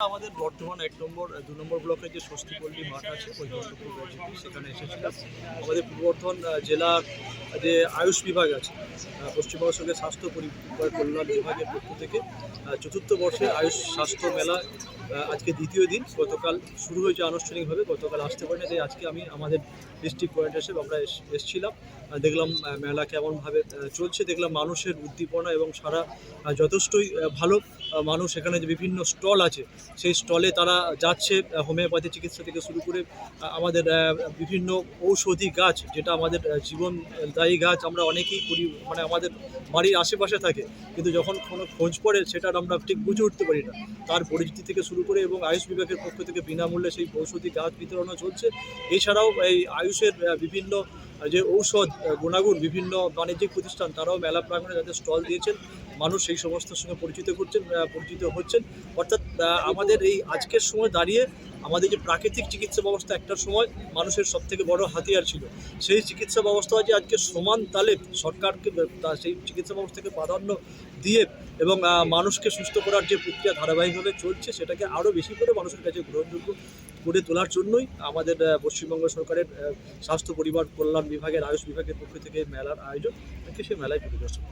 আমাদের বর্ধমান এক নম্বর, দু নম্বর ব্লকের যে স্বস্তিপল্লী মাঠ আছে বৈকুণ্ঠপুর রাজ্যটি সেখানে এসেছিলাম। আমাদের পূর্ব বর্ধমান জেলার যে আয়ুষ বিভাগ আছে পশ্চিমবঙ্গ সঙ্গে স্বাস্থ্য পরিবার কল্যাণ বিভাগের পক্ষ থেকে চতুর্থ বর্ষে আয়ুষ স্বাস্থ্য মেলা আজকে দ্বিতীয় দিন। গতকাল শুরু হয়েছে আনুষ্ঠানিকভাবে, গতকাল আসতে পারিনি, তাই আজকে আমি আমাদের ডিস্ট্রিক্ট পয়েন্ট হিসেবে আমরা এস- এসেছিলাম। দেখলাম মেলা কেমনভাবে চলছে, দেখলাম মানুষের উদ্দীপনা এবং সারা যথেষ্টই ভালো। মানুষ এখানে যে বিভিন্ন স্টল আছে সেই স্টলে তারা যাচ্ছে হোমিওপ্যাথি চিকিৎসা থেকে শুরু করে আমাদের বিভিন্ন ঔষধি গাছ, যেটা আমাদের জীবনদায়ী গাছ, আমরা অনেকেই করি মানে আমাদের বাড়ির আশেপাশে থাকে। কিন্তু যখন কোনো খোঁজ পড়ে, সেটার আমরা ঠিক বুঝে উঠতে পারি না। তার পরিচিতি থেকে শুরু করে এবং আয়ুষ বিভাগের পক্ষ থেকে বিনামূল্যে সেই ঔষধি গাছ বিতরণও চলছে। এছাড়াও এই আয়ুষের বিভিন্ন যে ঔষধ গুণাগুণ বিভিন্ন বাণিজ্যিক প্রতিষ্ঠান, তারাও মেলা প্রাঙ্গণে যাদের স্টল দিয়েছেন। মানুষ সেই সমস্ত সঙ্গে পরিচিত করছেন পরিচিত হচ্ছেন। অর্থাৎ আমাদের এই আজকের সময় দাঁড়িয়ে আমাদের যে প্রাকৃতিক চিকিৎসা ব্যবস্থা একটা সময় মানুষের সব থেকে বড় হাতিয়ার ছিল। সেই চিকিৎসা ব্যবস্থা যে আজকে সমান তালে সরকারকে সেই চিকিৎসা ব্যবস্থাকে প্রাধান্য দিয়ে এবং মানুষকে সুস্থ করার যে প্রক্রিয়া ধারাবাহিকভাবে চলছে, সেটাকে আরও বেশি করে মানুষের কাছে গ্রহণযোগ্য করে তোলার জন্যই আমাদের পশ্চিমবঙ্গ সরকারের স্বাস্থ্য পরিবার কল্যাণ বিভাগের, আয়ুষ বিভাগের পক্ষ থেকে মেলার আয়োজন সেই মেলায় পরিদর্শন